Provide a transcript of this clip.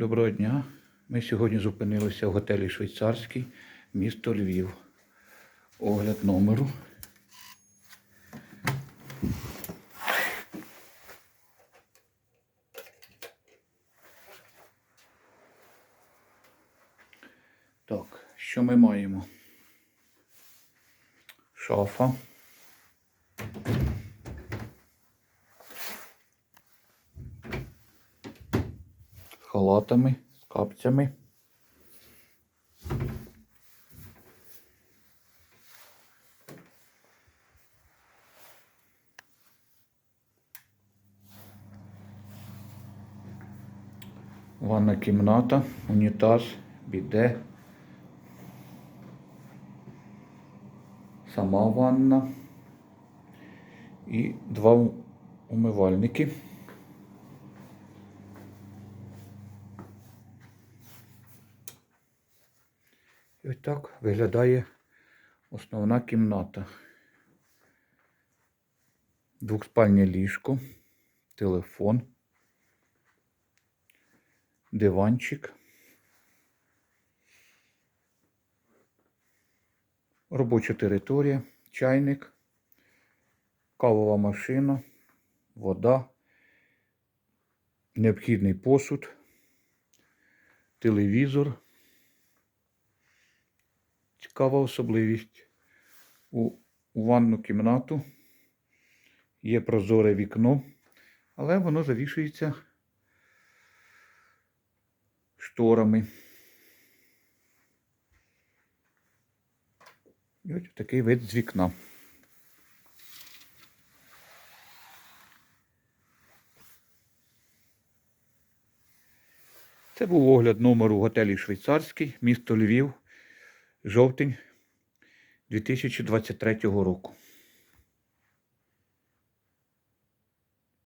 Доброго дня. Ми сьогодні зупинилися в готелі Швейцарський, місто Львів. Огляд номеру. Так, що ми маємо? Шафа. Халатами, капцями. Ванна кімната, унітаз, біде. Сама ванна і два умивальники. Ось так виглядає основна кімната. Двохспальне ліжко, телефон, диванчик, робоча територія, чайник, кавова машина, вода, необхідний посуд, телевізор. Цікава особливість. У, у ванну кімнату є прозоре вікно, але воно завішується шторами. І ось такий вид з вікна. Це був огляд номеру готелі Швейцарський, місто Львів, жовтень 2023 року.